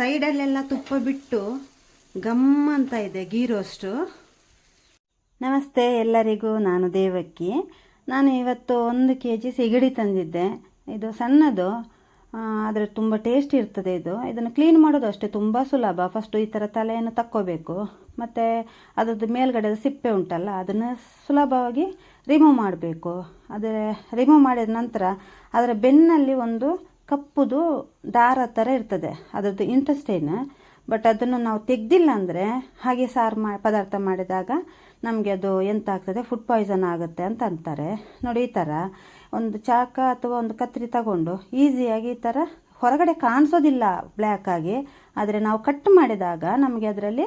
ಸೈಡಲ್ಲೆಲ್ಲ ತುಪ್ಪ ಬಿಟ್ಟು ಗಮ್ ಅಂತ ಇದೆ ಗೀ ರೋಸ್ಟು ನಮಸ್ತೆ ಎಲ್ಲರಿಗೂ, ನಾನು ದೇವಕ್ಕಿ. ನಾನು ಇವತ್ತು ಒಂದು ಕೆ ಜಿ ಸಿಗಡಿ ತಂದಿದ್ದೆ. ಇದು ಸಣ್ಣದು ಆದರೆ ತುಂಬ ಟೇಸ್ಟ್ ಇರ್ತದೆ ಇದು. ಇದನ್ನು ಕ್ಲೀನ್ ಮಾಡೋದು ಅಷ್ಟೇ, ತುಂಬ ಸುಲಭ. ಫಸ್ಟು ಈ ಥರ ತಲೆಯನ್ನು ತಕ್ಕೋಬೇಕು. ಮತ್ತು ಅದರದ್ದು ಮೇಲ್ಗಡೆ ಸಿಪ್ಪೆ ಉಂಟಲ್ಲ, ಅದನ್ನು ಸುಲಭವಾಗಿ ರಿಮೂವ್ ಮಾಡಬೇಕು. ಅದೇ ರಿಮೂವ್ ಮಾಡಿದ ನಂತರ, ಅದರ ಬೆನ್ನಲ್ಲಿ ಒಂದು ಕಪ್ಪುದು ದಾರ ಥರ ಇರ್ತದೆ. ಅದರದ್ದು ಇಂಟ್ರೆಸ್ಟೇನು ಬಟ್ ಅದನ್ನು ನಾವು ತೆಗ್ದಿಲ್ಲ ಅಂದರೆ ಹಾಗೆ ಸಾರು ಮಾ, ಪದಾರ್ಥ ಮಾಡಿದಾಗ ನಮಗೆ ಅದು ಎಂತ ಆಗ್ತದೆ ಫುಡ್ ಪಾಯ್ಸನ್ ಆಗುತ್ತೆ ಅಂತ ಅಂತಾರೆ. ನೋಡಿ ಈ ಥರ ಒಂದು ಚಾಕ ಅಥವಾ ಒಂದು ಕತ್ರಿ ತಗೊಂಡು ಈಸಿಯಾಗಿ ಈ ಥರ ಹೊರಗಡೆ ಕಾಣಿಸೋದಿಲ್ಲ ಬ್ಲ್ಯಾಕ್ ಆಗಿ. ಆದರೆ ನಾವು ಕಟ್ ಮಾಡಿದಾಗ ನಮಗೆ ಅದರಲ್ಲಿ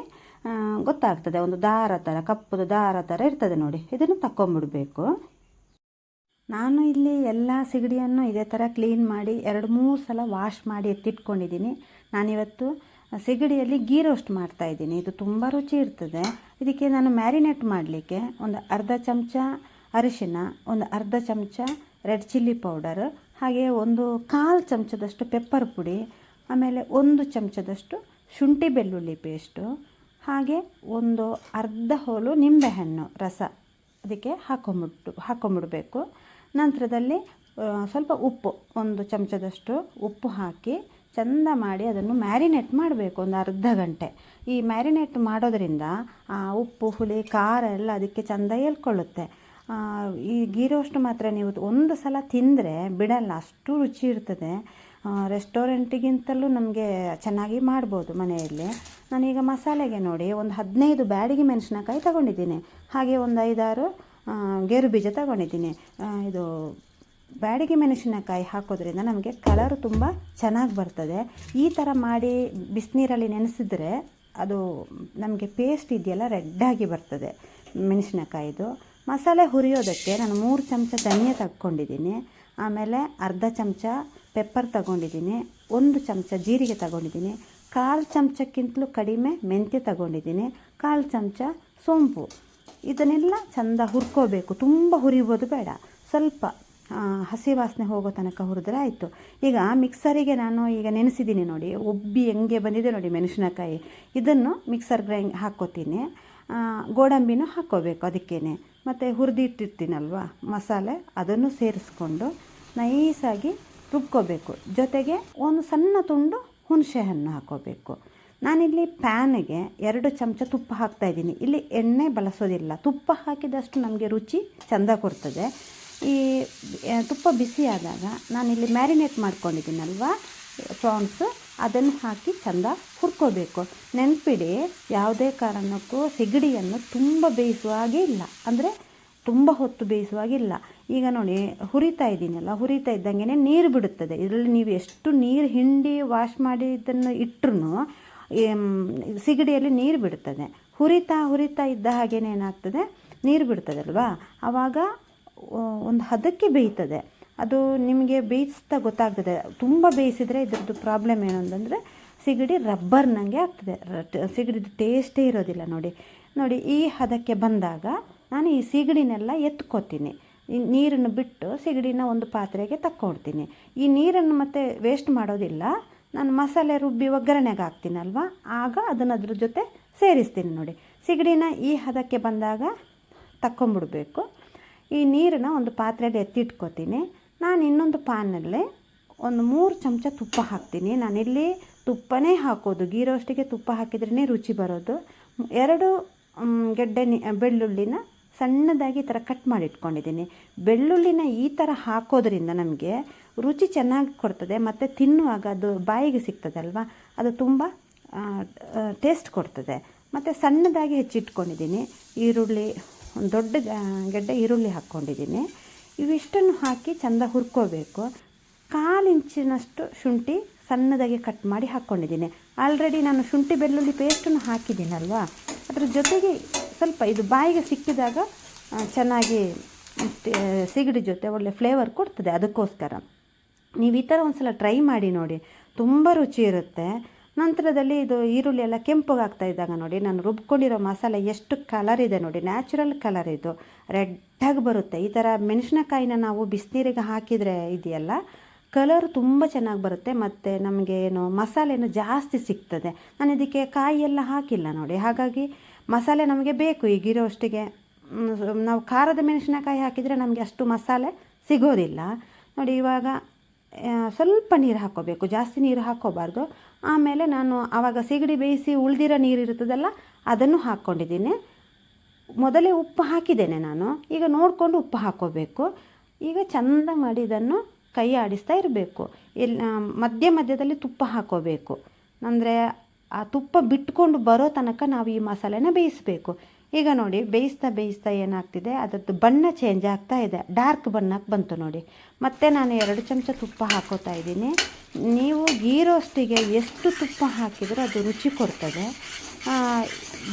ಗೊತ್ತಾಗ್ತದೆ. ಒಂದು ದಾರ ಥರ ಕಪ್ಪುದು ದಾರ ಥರ ಇರ್ತದೆ ನೋಡಿ. ಇದನ್ನು ತಕ್ಕೊಂಬಿಡ್ಬೇಕು. ನಾನು ಇಲ್ಲಿ ಎಲ್ಲ ಸಿಗಡಿಯನ್ನು ಇದೇ ಥರ ಕ್ಲೀನ್ ಮಾಡಿ ಎರಡು ಮೂರು ಸಲ ವಾಶ್ ಮಾಡಿ ಎತ್ತಿಟ್ಕೊಂಡಿದ್ದೀನಿ. ನಾನಿವತ್ತು ಸಿಗಡಿಯಲ್ಲಿ ಗೀ ರೋಸ್ಟ್ ಮಾಡ್ತಾ ಇದ್ದೀನಿ. ಇದು ತುಂಬ ರುಚಿ ಇರ್ತದೆ. ಇದಕ್ಕೆ ನಾನು ಮ್ಯಾರಿನೇಟ್ ಮಾಡಲಿಕ್ಕೆ ಒಂದು ಅರ್ಧ ಚಮಚ ಅರಿಶಿನ, ಒಂದು ಅರ್ಧ ಚಮಚ ರೆಡ್ ಚಿಲ್ಲಿ ಪೌಡರ್ ಹಾಗೆ ಒಂದು ಕಾಲು ಚಮಚದಷ್ಟು ಪೆಪ್ಪರ್ ಪುಡಿ, ಆಮೇಲೆ ಒಂದು ಚಮಚದಷ್ಟು ಶುಂಠಿ ಬೆಳ್ಳುಳ್ಳಿ ಪೇಸ್ಟು ಹಾಗೆ ಒಂದು ಅರ್ಧ ಹೋಲು ನಿಂಬೆಹಣ್ಣು ರಸ ಅದಕ್ಕೆ ಹಾಕೊಂಬಿಟ್ಟು, ಹಾಕೊಂಬಿಡಬೇಕು. ನಂತರದಲ್ಲಿ ಸ್ವಲ್ಪ ಉಪ್ಪು, ಒಂದು ಚಮಚದಷ್ಟು ಉಪ್ಪು ಹಾಕಿ ಚಂದ ಮಾಡಿ ಅದನ್ನು ಮ್ಯಾರಿನೇಟ್ ಮಾಡಬೇಕು, ಒಂದು ಅರ್ಧ ಗಂಟೆ. ಈ ಮ್ಯಾರಿನೇಟ್ ಮಾಡೋದರಿಂದ, ಆ, ಉಪ್ಪು, ಹುಳಿ, ಖಾರ ಎಲ್ಲ ಅದಕ್ಕೆ ಚೆಂದ ಹೇಳ್ಕೊಳ್ಳುತ್ತೆ. ಈ ಗೀ ಮಾತ್ರ ನೀವು ಒಂದು ಸಲ ತಿಂದರೆ ಬಿಡಲ್ಲ, ಅಷ್ಟು ರುಚಿ ಇರ್ತದೆ. ರೆಸ್ಟೋರೆಂಟಿಗಿಂತಲೂ ನಮಗೆ ಚೆನ್ನಾಗಿ ಮಾಡ್ಬೋದು ಮನೆಯಲ್ಲಿ. ನಾನೀಗ ಮಸಾಲೆಗೆ ನೋಡಿ, ಒಂದು ಹದಿನೈದು ಬ್ಯಾಡಿಗೆ ಮೆಣಸಿನಕಾಯಿ ತಗೊಂಡಿದ್ದೀನಿ. ಹಾಗೆ ಒಂದು ಐದಾರು ಗೇರು ಬೀಜ ತಗೊಂಡಿದ್ದೀನಿ. ಇದು ಬ್ಯಾಡಿಗೆ ಮೆಣಸಿನಕಾಯಿ ಹಾಕೋದ್ರಿಂದ ನಮಗೆ ಕಲರ್ ತುಂಬ ಚೆನ್ನಾಗಿ ಬರ್ತದೆ. ಈ ಥರ ಮಾಡಿ ಬಿಸಿನೀರಲ್ಲಿ ನೆನೆಸಿದ್ರೆ ಅದು ನಮಗೆ ಪೇಸ್ಟ್ ಇದೆಯಲ್ಲ ರೆಡ್ಡಾಗಿ ಬರ್ತದೆ ಮೆಣಸಿನಕಾಯಿದು. ಮಸಾಲೆ ಹುರಿಯೋದಕ್ಕೆ ನಾನು ಮೂರು ಚಮಚ ಧನಿಯಾ ತಗೊಂಡಿದ್ದೀನಿ ಆಮೇಲೆ ಅರ್ಧ ಚಮಚ ಪೆಪ್ಪರ್ ತಗೊಂಡಿದ್ದೀನಿ. ಒಂದು ಚಮಚ ಜೀರಿಗೆ ತಗೊಂಡಿದ್ದೀನಿ. ಕಾಲು ಚಮಚಕ್ಕಿಂತಲೂ ಕಡಿಮೆ ಮೆಂತ್ಯ ತಗೊಂಡಿದ್ದೀನಿ. ಕಾಲು ಚಮಚ ಸೋಂಪು. ಇದನ್ನೆಲ್ಲ ಚೆಂದ ಹುರ್ಕೋಬೇಕು. ತುಂಬ ಹುರಿಬೋದು ಬೇಡ. ಸ್ವಲ್ಪ ಹಸಿ ವಾಸನೆ ಹೋಗೋ ತನಕ ಹುರಿದ್ರೆ ಆಯಿತು. ಈಗ ಮಿಕ್ಸರಿಗೆ ನಾನು ಈಗ ನೆನೆಸಿದ್ದೀನಿ ನೋಡಿ. ಒಬ್ಬಿ ಹೆಂಗೆ ಬಂದಿದೆ ನೋಡಿ ಮೆಣಸಿನಕಾಯಿ. ಇದನ್ನು ಮಿಕ್ಸರ್ ಗ್ರೈಂಡ್ ಹಾಕ್ಕೋತೀನಿ. ಗೋಡಂಬಿನೂ ಹಾಕ್ಕೋಬೇಕು ಅದಕ್ಕೇ ಮತ್ತು ಹುರಿದಿಟ್ಟಿರ್ತೀನಲ್ವ, ಮಸಾಲೆ, ಅದನ್ನು ಸೇರಿಸ್ಕೊಂಡು ನೈಸಾಗಿ ರುಬ್ಕೋಬೇಕು. ಜೊತೆಗೆ ಒಂದು ಸಣ್ಣ ತುಂಡು ಹುಣಸೆ ಹಣ್ಣು ಹಾಕ್ಕೋಬೇಕು. ನಾನಿಲ್ಲಿ ಪ್ಯಾನಿಗೆ ಎರಡು ಚಮಚ ತುಪ್ಪ ಹಾಕ್ತಾ ಇದ್ದೀನಿ. ಇಲ್ಲಿ ಎಣ್ಣೆ ಬಳಸೋದಿಲ್ಲ. ತುಪ್ಪ ಹಾಕಿದಷ್ಟು ನಮಗೆ ರುಚಿ ಚೆಂದ ಕೊಡ್ತದೆ. ಈ ತುಪ್ಪ ಬಿಸಿ ಆದಾಗ ನಾನಿಲ್ಲಿ ಮ್ಯಾರಿನೇಟ್ ಮಾಡ್ಕೊಂಡಿದ್ದೀನಲ್ವ ಪ್ರಾನ್ಸ್ ಅದನ್ನು ಹಾಕಿ ಚೆಂದ ಹುರ್ಕೋಬೇಕು. ನೆನಪಿಡಿ, ಯಾವುದೇ ಕಾರಣಕ್ಕೂ ಸಿಗಡಿಯನ್ನು ತುಂಬ ಬೇಯಿಸುವ ಹಾಗೆ ಇಲ್ಲ. ಅಂದರೆ ತುಂಬ ಹೊತ್ತು ಬೇಯಿಸುವಾಗಿಲ್ಲ ಈಗ ನೋಡಿ, ಹುರಿತಾ ಇದ್ದೀನಲ್ಲ, ಹುರಿತಾ ಇದ್ದಂಗೆ ನೀರು ಬಿಡುತ್ತದೆ. ಇದರಲ್ಲಿ ನೀವು ಎಷ್ಟು ನೀರು ಹಿಂಡಿ ವಾಶ್ ಮಾಡಿದ್ದನ್ನು ಇಟ್ಟರು ಸಿಗಡಿಯಲ್ಲಿ ನೀರು ಬಿಡುತ್ತದೆ ಹುರಿತಾ ಹುರಿತಾ ಇದ್ದ ಹಾಗೇನೆ ಏನಾಗ್ತದೆ? ನೀರು ಬಿಡ್ತದಲ್ವಾ? ಆವಾಗ ಒಂದು ಹದಕ್ಕೆ ಬೇಯ್ತದೆ. ಅದು ನಿಮಗೆ ಬೇಯಿಸ್ತಾ ಗೊತ್ತಾಗ್ತದೆ. ತುಂಬ ಬೇಯಿಸಿದರೆ ಇದ್ರದ್ದು ಪ್ರಾಬ್ಲಮ್ ಏನು ಅಂತಂದರೆ, ಸಿಗಡಿ ರಬ್ಬರ್ನಂಗೆ ಆಗ್ತದೆ. ಸಿಗಡಿದು ಟೇಸ್ಟೇ ಇರೋದಿಲ್ಲ ನೋಡಿ. ನೋಡಿ, ಈ ಹದಕ್ಕೆ ಬಂದಾಗ ನಾನು ಈ ಸಿಗಡಿನೆಲ್ಲ ಎತ್ಕೋತೀನಿ. ಈ ನೀರನ್ನು ಬಿಟ್ಟು ಸಿಗಡಿನ ಒಂದು ಪಾತ್ರೆಗೆ ತಕ್ಕೊಡ್ತೀನಿ. ಈ ನೀರನ್ನು ಮತ್ತೆ ವೇಸ್ಟ್ ಮಾಡೋದಿಲ್ಲ. ನಾನು ಮಸಾಲೆ ರುಬ್ಬಿ ಒಗ್ಗರಣೆಗೆ ಹಾಕ್ತೀನಲ್ವ? ಆಗ ಅದನ್ನು ಅದ್ರ ಜೊತೆ ಸೇರಿಸ್ತೀನಿ ನೋಡಿ. ಸಿಗಡಿನ ಈ ಹದಕ್ಕೆ ಬಂದಾಗ ತಕ್ಕೊಂಬಿಡಬೇಕು. ಈ ನೀರನ್ನ ಒಂದು ಪಾತ್ರೆಯಲ್ಲಿ ಎತ್ತಿಟ್ಕೋತೀನಿ. ನಾನು ಇನ್ನೊಂದು ಪಾನಲ್ಲಿ ಒಂದು ಮೂರು ಚಮಚ ತುಪ್ಪ ಹಾಕ್ತೀನಿ. ನಾನಿಲ್ಲಿ ತುಪ್ಪನೇ ಹಾಕೋದು. ಗೀ ರೋಸ್ಟಿಗೆ ತುಪ್ಪ ಹಾಕಿದ್ರೇ ರುಚಿ ಬರೋದು. ಎರಡು ಗೆಡ್ಡೆ ಬೆಳ್ಳುಳ್ಳಿನ ಸಣ್ಣದಾಗಿ ಈ ಥರ ಕಟ್ ಮಾಡಿ ಇಟ್ಕೊಂಡಿದ್ದೀನಿ ಬೆಳ್ಳುಳ್ಳಿನ ಈ ಥರ ಹಾಕೋದ್ರಿಂದ ನಮಗೆ ರುಚಿ ಚೆನ್ನಾಗಿ ಕೊಡ್ತದೆ, ಮತ್ತು ತಿನ್ನುವಾಗ ಅದು ಬಾಯಿಗೆ ಸಿಗ್ತದಲ್ವ? ಅದು ತುಂಬ ಟೇಸ್ಟ್ ಕೊಡ್ತದೆ. ಮತ್ತು ಸಣ್ಣದಾಗಿ ಹೆಚ್ಚಿಟ್ಕೊಂಡಿದ್ದೀನಿ. ಈರುಳ್ಳಿ ಒಂದು ದೊಡ್ಡ ಗೆಡ್ಡೆ ಈರುಳ್ಳಿ ಹಾಕ್ಕೊಂಡಿದ್ದೀನಿ. ಇವಿಷ್ಟನ್ನು ಹಾಕಿ ಚೆಂದ ಹುರ್ಕೋಬೇಕು. ಕಾಲು ಇಂಚಿನಷ್ಟು ಶುಂಠಿ ಸಣ್ಣದಾಗಿ ಕಟ್ ಮಾಡಿ ಹಾಕ್ಕೊಂಡಿದ್ದೀನಿ. ಆಲ್ರೆಡಿ ನಾನು ಶುಂಠಿ ಬೆಳ್ಳುಳ್ಳಿ ಪೇಸ್ಟನ್ನು ಹಾಕಿದ್ದೀನಲ್ವಾ? ಅದ್ರ ಜೊತೆಗೆ ಸ್ವಲ್ಪ ಇದು ಬಾಯಿಗೆ ಸಿಕ್ಕಿದಾಗ ಚೆನ್ನಾಗಿ ಸಿಗಡಿ ಜೊತೆ ಒಳ್ಳೆ ಫ್ಲೇವರ್ ಕೊಡ್ತದೆ ಅದಕ್ಕೋಸ್ಕರ. ನೀವು ಈ ಥರ ಒಂದು ಸಲ ಟ್ರೈ ಮಾಡಿ ನೋಡಿ. ತುಂಬ ರುಚಿ ಇರುತ್ತೆ. ನಂತರದಲ್ಲಿ ಇದು ಈರುಳ್ಳಿ ಎಲ್ಲ ಕೆಂಪಗಾಗ್ತಾ ಇದ್ದಾಗ ನೋಡಿ, ನಾನು ರುಬ್ಕೊಂಡಿರೋ ಮಸಾಲೆ ಎಷ್ಟು ಕಲರ್ ಇದೆ ನೋಡಿ ನ್ಯಾಚುರಲ್ ಕಲರ್ ಇದು. ರೆಡ್ಡಾಗಿ ಬರುತ್ತೆ. ಈ ಥರ ಮೆಣಸಿನಕಾಯಿನ ನಾವು ಬಿಸಿನೀರಿಗೆ ಹಾಕಿದರೆ ಇದೆಯಲ್ಲ ಕಲರ್ ತುಂಬ ಚೆನ್ನಾಗಿ ಬರುತ್ತೆ. ಮತ್ತು ನಮಗೆ ಏನು, ಮಸಾಲೆನೂ ಜಾಸ್ತಿ ಸಿಗ್ತದೆ. ನಾನು ಇದಕ್ಕೆ ಕಾಯಿ ಎಲ್ಲ ಹಾಕಿಲ್ಲ ನೋಡಿ. ಹಾಗಾಗಿ ಮಸಾಲೆ ನಮಗೆ ಬೇಕು. ಈಗಿರೋ ಅಷ್ಟಿಗೆ ನಾವು ಖಾರದ ಮೆಣಸಿನಕಾಯಿ ಹಾಕಿದರೆ ನಮಗೆ ಅಷ್ಟು ಮಸಾಲೆ ಸಿಗೋದಿಲ್ಲ. ನೋಡಿ, ಇವಾಗ ಸ್ವಲ್ಪ ನೀರು ಹಾಕೋಬೇಕು. ಜಾಸ್ತಿ ನೀರು ಹಾಕ್ಕೋಬಾರ್ದು ಆಮೇಲೆ ನಾನು ಆವಾಗ ಸಿಗಡಿ ಬೇಯಿಸಿ ಉಳಿದಿರೋ ನೀರು ಇರ್ತದಲ್ಲ ಅದನ್ನು ಹಾಕ್ಕೊಂಡಿದ್ದೀನಿ. ಮೊದಲೇ ಉಪ್ಪು ಹಾಕಿದ್ದೇನೆ ನಾನು. ಈಗ ನೋಡಿಕೊಂಡು ಉಪ್ಪು ಹಾಕೋಬೇಕು. ಈಗ ಚಂದ ಮಾಡಿ ಇದನ್ನು ಕೈ ಆಡಿಸ್ತಾ ಇರಬೇಕು. ಇಲ್ಲಿ ಮಧ್ಯ ಮಧ್ಯದಲ್ಲಿ ತುಪ್ಪ ಹಾಕೋಬೇಕು. ಅಂದರೆ ಆ ತುಪ್ಪ ಬಿಟ್ಕೊಂಡು ಬರೋ ತನಕ ನಾವು ಈ ಮಸಾಲೆನ ಬೇಯಿಸಬೇಕು. ಈಗ ನೋಡಿ, ಬೇಯಿಸ್ತಾ ಬೇಯಿಸ್ತಾ ಏನಾಗ್ತಿದೆ? ಅದರದ್ದು ಬಣ್ಣ ಚೇಂಜ್ ಆಗ್ತಾ ಇದೆ. ಡಾರ್ಕ್ ಬಣ್ಣಕ್ಕೆ ಬಂತು ನೋಡಿ. ಮತ್ತೆ ನಾನು ಎರಡು ಚಮಚ ತುಪ್ಪ ಹಾಕೋತಾ ಇದ್ದೀನಿ. ನೀವು ಗೀ ರೋಸ್ಟಿಗೆ ಎಷ್ಟು ತುಪ್ಪ ಹಾಕಿದರೂ ಅದು ರುಚಿ ಕೊಡ್ತದೆ.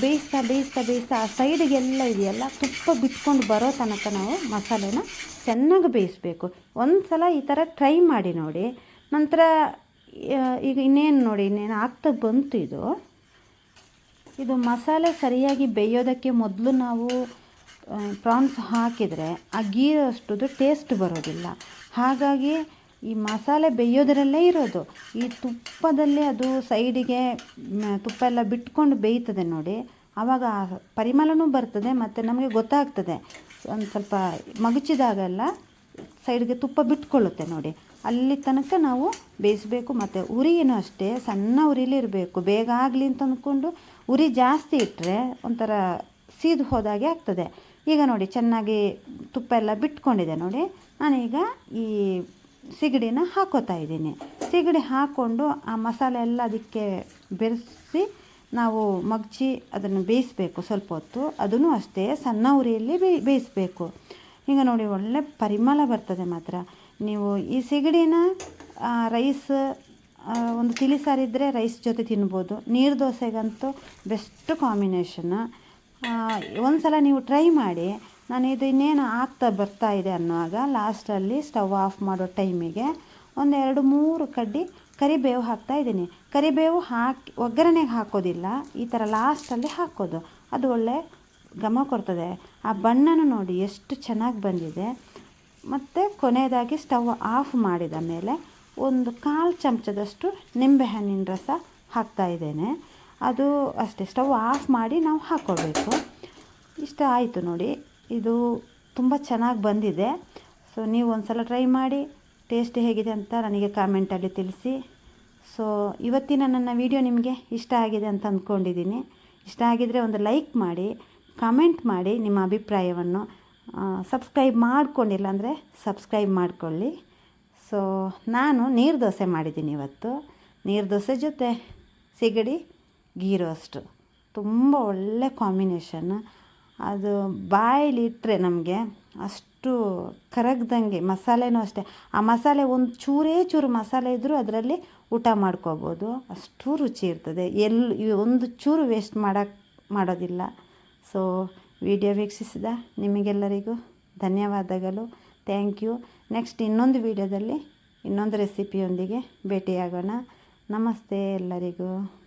ಬೇಯಿಸ್ತಾ ಬೇಯಿಸ್ತಾ ಬೇಯಿಸ್ತಾ ಆ ಸೈಡಿಗೆಲ್ಲ ಇದೆಯಲ್ಲ, ತುಪ್ಪ ಬಿತ್ಕೊಂಡು ಬರೋ ತನಕ ನಾವು ಮಸಾಲೆನ ಚೆನ್ನಾಗಿ ಬೇಯಿಸಬೇಕು. ಒಂದು ಸಲ ಈ ಥರ ಟ್ರೈ ಮಾಡಿ ನೋಡಿ. ನಂತರ ಈಗ ಇನ್ನೇನು ನೋಡಿ, ಇನ್ನೇನು ಆಗ್ತಾ ಬಂತು ಇದು. ಇದು ಮಸಾಲೆ ಸರಿಯಾಗಿ ಬೇಯೋದಕ್ಕೆ ಮೊದಲು ನಾವು ಪ್ರಾನ್ಸ್ ಹಾಕಿದರೆ ಆ ಗೀ ಅಷ್ಟುದು ಟೇಸ್ಟ್ ಬರೋದಿಲ್ಲ. ಹಾಗಾಗಿ ಈ ಮಸಾಲೆ ಬೇಯೋದರಲ್ಲೇ ಇರೋದು. ಈ ತುಪ್ಪದಲ್ಲೇ ಅದು ಸೈಡಿಗೆ ತುಪ್ಪ ಎಲ್ಲ ಬಿಟ್ಕೊಂಡು ಬೇಯ್ತದೆ ನೋಡಿ. ಆವಾಗ ಪರಿಮಳನೂ ಬರ್ತದೆ ಮತ್ತು ನಮಗೆ ಗೊತ್ತಾಗ್ತದೆ. ಒಂದು ಸ್ವಲ್ಪ ಮಗುಚಿದಾಗೆಲ್ಲ ಸೈಡ್ಗೆ ತುಪ್ಪ ಬಿಟ್ಕೊಳ್ಳುತ್ತೆ ನೋಡಿ. ಅಲ್ಲಿ ತನಕ ನಾವು ಬೇಯಿಸಬೇಕು. ಮತ್ತು ಉರಿಯೂ ಅಷ್ಟೇ, ಸಣ್ಣ ಉರಿಲಿ ಇರಬೇಕು. ಬೇಗ ಆಗಲಿ ಅಂತ ಅಂದ್ಕೊಂಡು ಉರಿ ಜಾಸ್ತಿ ಇಟ್ಟರೆ ಒಂಥರ ಸೀದು ಹೋದಾಗೆ ಆಗ್ತದೆ. ಈಗ ನೋಡಿ, ಚೆನ್ನಾಗಿ ತುಪ್ಪ ಎಲ್ಲ ಬಿಟ್ಕೊಂಡಿದೆ ನೋಡಿ. ನಾನೀಗ ಈ ಸಿಗಡಿನ ಹಾಕೋತಾ ಇದ್ದೀನಿ. ಸಿಗಡಿ ಹಾಕ್ಕೊಂಡು ಆ ಮಸಾಲೆ ಎಲ್ಲ ಅದಕ್ಕೆ ಬೆರೆಸಿ ನಾವು ಮಗ್ಚಿ ಅದನ್ನು ಬೇಯಿಸಬೇಕು ಸ್ವಲ್ಪ ಹೊತ್ತು. ಅದನ್ನು ಅಷ್ಟೇ ಸಣ್ಣ ಉರಿಯಲ್ಲಿ ಬೇಯ್ ಬೇಯಿಸಬೇಕು. ಈಗ ನೋಡಿ, ಒಳ್ಳೆ ಪರಿಮಳ ಬರ್ತದೆ ಮಾತ್ರ. ನೀವು ಈ ಸಿಗಡಿನ ರೈಸ್ ಒಂದು ತಿಳಿ ಸಾರಿದ್ದರೆ ರೈಸ್ ಜೊತೆ ತಿನ್ಬೋದು. ನೀರು ದೋಸೆಗಂತೂ ಬೆಸ್ಟ್ ಕಾಂಬಿನೇಷನ್. ಒಂದು ಸಲ ನೀವು ಟ್ರೈ ಮಾಡಿ. ನಾನು ಇದು ಇನ್ನೇನು ಆಗ್ತಾ ಬರ್ತಾ ಇದೆ ಅನ್ನುವಾಗ ಲಾಸ್ಟಲ್ಲಿ ಸ್ಟವ್ ಆಫ್ ಮಾಡೋ ಟೈಮಿಗೆ ಒಂದು ಎರಡು ಮೂರು ಕಡ್ಡಿ ಕರಿಬೇವು ಹಾಕ್ತಾ ಇದ್ದೀನಿ. ಕರಿಬೇವು ಹಾಕಿ, ಒಗ್ಗರಣೆಗೆ ಹಾಕೋದಿಲ್ಲ. ಈ ಥರ ಲಾಸ್ಟಲ್ಲಿ ಹಾಕೋದು. ಅದು ಒಳ್ಳೆ ಘಮ ಕೊಡ್ತದೆ. ಆ ಬಣ್ಣನೂ ನೋಡಿ ಎಷ್ಟು ಚೆನ್ನಾಗಿ ಬಂದಿದೆ. ಮತ್ತು ಕೊನೆಯದಾಗಿ ಸ್ಟವ್ ಆಫ್ ಮಾಡಿದ ಮೇಲೆ ಒಂದು ಕಾಲು ಚಮಚದಷ್ಟು ನಿಂಬೆಹಣ್ಣಿನ ರಸ ಹಾಕ್ತಾ ಇದ್ದೇನೆ. ಅದು ಅಷ್ಟೇ ಸ್ಟವ್ ಆಫ್ ಮಾಡಿ ನಾವು ಹಾಕ್ಕೊಳ್ಬೇಕು ಇಷ್ಟ ಆಯಿತು ನೋಡಿ, ಇದು ತುಂಬ ಚೆನ್ನಾಗಿ ಬಂದಿದೆ. ಸೊ ನೀವು ಒಂದು ಸಲ ಟ್ರೈ ಮಾಡಿ ಟೇಸ್ಟ್ ಹೇಗಿದೆ ಅಂತ ನನಗೆ ಕಾಮೆಂಟಲ್ಲಿ ತಿಳಿಸಿ. ಸೊ ಇವತ್ತಿನ ನನ್ನ ವಿಡಿಯೋ ನಿಮಗೆ ಇಷ್ಟ ಆಗಿದೆ ಅಂತ ಅಂದ್ಕೊಂಡಿದ್ದೀನಿ. ಇಷ್ಟ ಆಗಿದರೆ ಒಂದು ಲೈಕ್ ಮಾಡಿ ಕಮೆಂಟ್ ಮಾಡಿ ನಿಮ್ಮ ಅಭಿಪ್ರಾಯವನ್ನು. ಸಬ್ಸ್ಕ್ರೈಬ್ ಮಾಡ್ಕೊಂಡಿಲ್ಲ ಅಂದರೆ ಸಬ್ಸ್ಕ್ರೈಬ್ ಮಾಡಿಕೊಳ್ಳಿ. ಸೊ ನಾನು ನೀರು ದೋಸೆ ಮಾಡಿದ್ದೀನಿ ಇವತ್ತು. ನೀರು ದೋಸೆ ಜೊತೆ ಸಿಗಡಿ ಗೀ ರೋಸ್ಟು ತುಂಬ ಒಳ್ಳೆ ಕಾಂಬಿನೇಷನ್ ಅದು ಬಾಯಲ್ಲಿಟ್ಟರೆ ನಮಗೆ ಅಷ್ಟು ಕರಗ್ದಂಗೆ, ಮಸಾಲೆನೂ ಅಷ್ಟೇ. ಆ ಮಸಾಲೆ ಒಂದು ಚೂರೇ ಚೂರು ಮಸಾಲೆ ಇದ್ದರೂ ಅದರಲ್ಲಿ ಊಟ ಮಾಡ್ಕೋಬೋದು. ಅಷ್ಟು ರುಚಿ ಇರ್ತದೆ. ಎಲ್ಲಿ ಒಂದು ಚೂರು ವೇಸ್ಟ್ ಮಾಡೋಕ್ಕೆ ಮಾಡೋದಿಲ್ಲ. ಸೊ ವಿಡಿಯೋ ವೀಕ್ಷಿಸಿದ ನಿಮಗೆಲ್ಲರಿಗೂ ಧನ್ಯವಾದಗಳು. ಥ್ಯಾಂಕ್ ಯು ನೆಕ್ಸ್ಟ್ ಇನ್ನೊಂದು ವಿಡಿಯೋದಲ್ಲಿ ಇನ್ನೊಂದು ರೆಸಿಪಿಯೊಂದಿಗೆ ಭೇಟಿಯಾಗೋಣ. ನಮಸ್ತೆ ಎಲ್ಲರಿಗೂ.